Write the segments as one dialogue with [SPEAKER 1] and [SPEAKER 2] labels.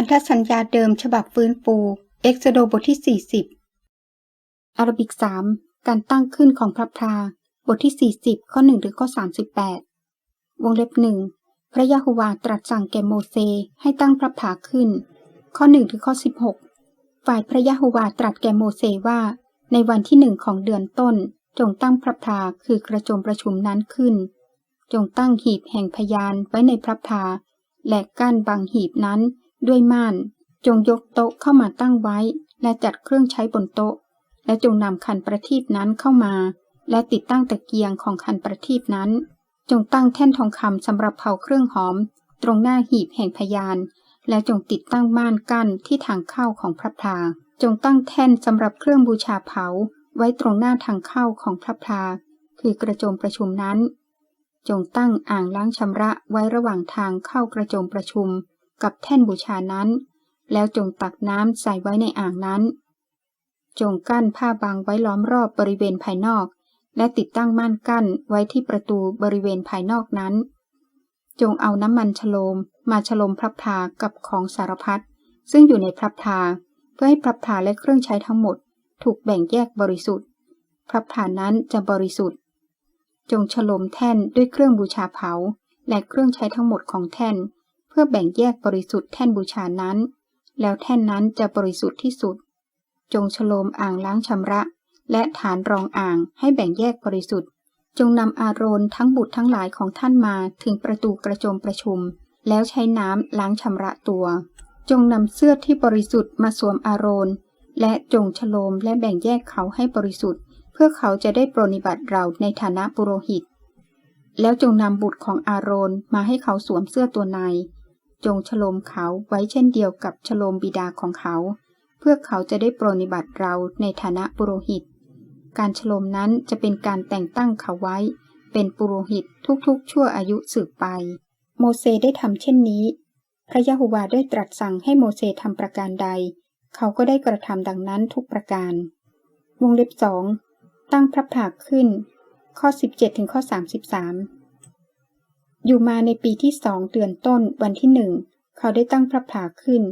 [SPEAKER 1] พันธสัญญาเดิมฉบับฟื้นฟู เอ็กซ์โดบทที่ 40 อาราบิก 3 การตั้งขึ้นของพระพรา บทที่ 40 ข้อ1ถึงข้อ 38 วงเล็บหนึ่งพระยะโฮวาตรัสสั่งแก่โมเสให้ตั้งพระผาขึ้น ข้อ1ถึงข้อ 16 ฝ่ายพระยะโฮวาตรัสแก่โมเสว่า ในวันที่หนึ่งของเดือนต้น จงตั้งพระพาคือกระโจมประชุมนั้นขึ้น จงตั้งหีบแห่งพยานไว้ในพระพาและกั้นบังหีบนั้น ด้วยม่าน จงยกโต๊ะเข้ามาตั้งไว้ และจัดเครื่องใช้บนโต๊ะ และจงนำคันประทีปนั้นเข้ามา และติดตั้งตะเกียงของคันประทีปนั้น จงตั้งแท่นทองคำสำหรับเผาเครื่องหอม ตรงหน้าหีบแห่งพยาน และจงติดตั้งม่านกั้นที่ทางเข้าของพระพลาจงตั้งแท่นสำหรับเครื่องบูชาเผาไว้ตรงหน้าทางเข้าของพระพลาคือกระโจมประชุมนั้น จงตั้งอ่างล้างชำระไว้ระหว่างทางเข้ากระโจมประชุม กับแท่นบูชานั้น แล้วจงตักน้ำใส่ไว้ในอ่างนั้น จงกั้นผ้าบางไว้ล้อมรอบบริเวณภายนอก และติดตั้งม่านกั้นไว้ที่ประตูบริเวณภายนอกนั้น จงเอาน้ำมันฉโลมมาฉโลมพระพากับของสารพัดซึ่งอยู่ในพระพาเพื่อให้พระพาและเครื่องใช้ทั้งหมด ถูกแบ่งแยกบริสุทธิ์พระพานั้นจะบริสุทธิ์ จงฉโลมแท่นด้วยเครื่องบูชาเผา และเครื่องใช้ทั้งหมดของแท่น เพื่อแบ่งแยกบริสุทธิ์แท่นบูชานั้น แล้วแท่นนั้นจะบริสุทธิ์ที่สุด จงฉโลมอ่างล้างชำระ และฐานรองอ่างให้แบ่งแยกบริสุทธิ์ จงนำอารนทั้งบุตรทั้งหลายของท่านมาถึงประตูกระโจมประชุม แล้วใช้น้ำล้างชำระตัว จงนำเสื้อที่บริสุทธิ์มาสวมอารนและจงฉโลมและแบ่งแยกเขาให้บริสุทธิ์ เพื่อเขาจะได้ปรนิบัติเราในฐานะปุโรหิต แล้วจงนำบุตรของอารนมาให้เขาสวมเสื้อตัวใน จงฉลมเขาไว้เช่นเดียวกับฉลมบิดาของเขา เพื่อเขาจะได้ปรนิบัติเราในฐานะปุโรหิต การฉลมนั้นจะเป็นการแต่งตั้งเขาไว้ เป็นปุโรหิตทุกๆ ชั่วอายุสืบไป โมเสได้ทำเช่นนี้ พระยะโฮวาได้ตรัสสั่งให้โมเสทำประการใด เขาก็ได้กระทำดังนั้นทุกประการ วงเล็บสองตั้งพระผากขึ้น ข้อ 17ถึงข้อ 33 อยู่มาในปีที่สองเดือนต้นวันที่หนึ่ง เขาได้ตั้งพระผาขึ้น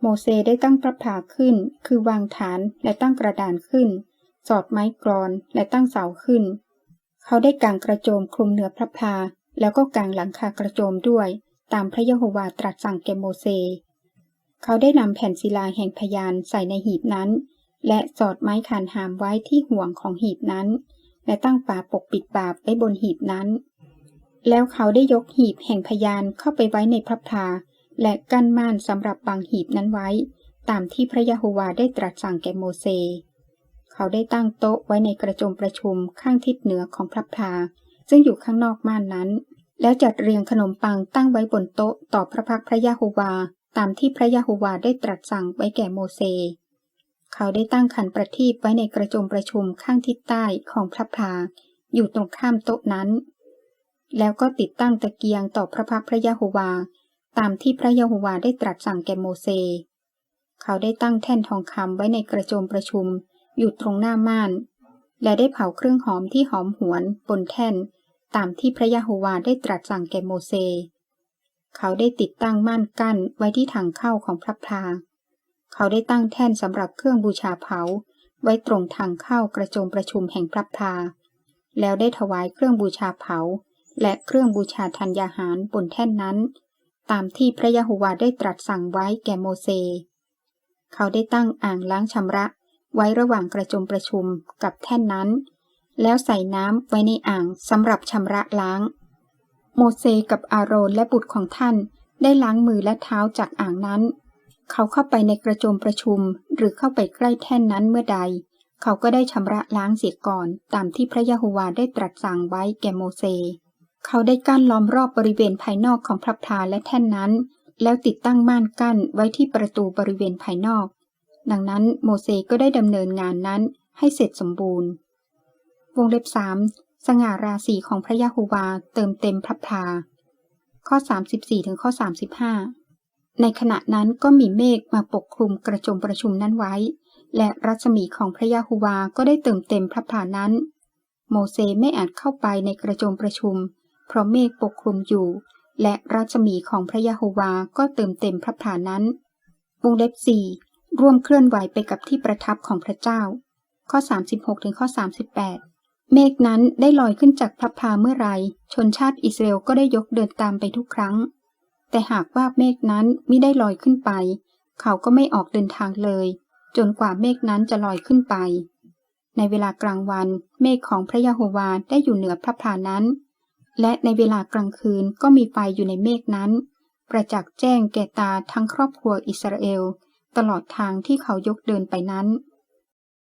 [SPEAKER 1] โมเสได้ตั้งพระผาขึ้น คือวางฐานและตั้งกระดานขึ้น สอดไม้กรอนและตั้งเสาขึ้น เขาได้กางกระโจมคลุมเหนือพระพาแล้วก็กางหลังคากระโจมด้วย ตามพระยะโฮวาตรัสสั่งแก่โมเส เขาได้นำแผ่นศิลาแห่งพยานใส่ในหีบนั้น และสอดไม้คานหามไว้ที่ห่วงของหีบนั้น และตั้งฝาปกปิดบาปไว้บนหีบนั้น แล้วเขาได้ยกหีบแห่งพยานเข้าไปไว้ในพระพาและกั้นม่านสำหรับบางหีบนั้นไว้ ตามที่พระยะโฮวาได้ตรัสสั่งแก่โมเสเขาได้ตั้งโต๊ะไว้ในกระโจมประชุมข้างทิศเหนือของพระพาซึ่งอยู่ข้างนอกม่านนั้น แล้วจัดเรียงขนมปังตั้งไว้บนโต๊ะต่อพระพักพระยะโฮวา ตามที่พระยะโฮวาได้ตรัสสั่งไว้แก่โมเสเขาได้ตั้งขันประทีปไว้ในกระโจมประชุมข้างทิศใต้ของพระพาอยู่ตรงข้ามโต๊ะนั้น แล้วก็ติดตั้งตะเกียงต่อพระพักพระยะโฮวา ตามที่พระยะโฮวาได้ตรัสสั่งแก่โมเสเขาได้ตั้งแท่นทองคำไว้ในกระโจมประชุม อยู่ตรงหน้าม่าน และได้เผาเครื่องหอมที่หอมหวนบนแท่น ตามที่พระยะโฮวาได้ตรัสสั่งแก่โมเสเขาได้ติดตั้งม่านกั้นไว้ที่ทางเข้าของพระพลาเขาได้ตั้งแท่นสำหรับเครื่องบูชาเผา ไว้ตรงทางเข้ากระโจมประชุมแห่งพระพลาแล้วได้ถวายเครื่องบูชาเผา และเครื่องบูชาธัญญาหารบนแท่นนั้น ตามที่พระยะโฮวาได้ตรัสสั่งไว้แก่โมเส เขาได้ตั้งอ่างล้างชำระไว้ระหว่างกระจมประชุมกับแท่นนั้น แล้วใส่น้ำไว้ในอ่างสำหรับชำระล้าง โมเสกับอาโรนและบุตรของท่านได้ล้างมือและเท้าจากอ่างนั้น เขาเข้าไปในกระโจมประชุมหรือเข้าไปใกล้แท่นนั้นเมื่อใด เขาก็ได้ชำระล้างเสียก่อน ตามที่พระยะโฮวาได้ตรัสสั่งไว้แก่โมเส เขาได้กั้นล้อมรอบบริเวณภายนอกของพระพลาและแท่นนั้น แล้วติดตั้งม่านกั้นไว้ที่ประตูบริเวณภายนอก ดังนั้นโมเสก็ได้ดำเนินงานนั้นให้เสร็จสมบูรณ์ วงเล็บสามสง่าราศีของพระยะโฮวาเติมเต็มพระพลาข้อ 34ถึงข้อ 35 ในขณะนั้นก็มีเมฆมาปกคลุมกระจมประชุมนั้นไว้ และรัศมีของพระยะโฮวาก็ได้เติมเต็มพระพลานั้น โมเสสไม่อาจเข้าไปในกระจมประชุม เพราะเมฆปกคลุมอยู่ และรัศมีของพระยะโฮวาก็เติมเต็มพระผานั้น วงเล็บ4ร่วมเคลื่อนไหวไปกับที่ประทับของพระเจ้า ข้อ 36ถึงข้อ 38 เมฆนั้นได้ลอยขึ้นจากพระพาเมื่อไร ชนชาติอิสราเอลก็ได้ยกเดินตามไปทุกครั้ง แต่หากว่าเมฆนั้นไม่ได้ลอยขึ้นไป เขาก็ไม่ออกเดินทางเลย จนกว่าเมฆนั้นจะลอยขึ้นไป ในเวลากลางวัน เมฆของพระยะโฮวาได้อยู่เหนือพระพานั้น และในเวลากลางคืนก็มีไฟอยู่ในเมฆนั้น ประจักษ์แจ้งแก่ตาทั้งครอบครัวอิสราเอล ตลอดทางที่เขายกเดินไปนั้น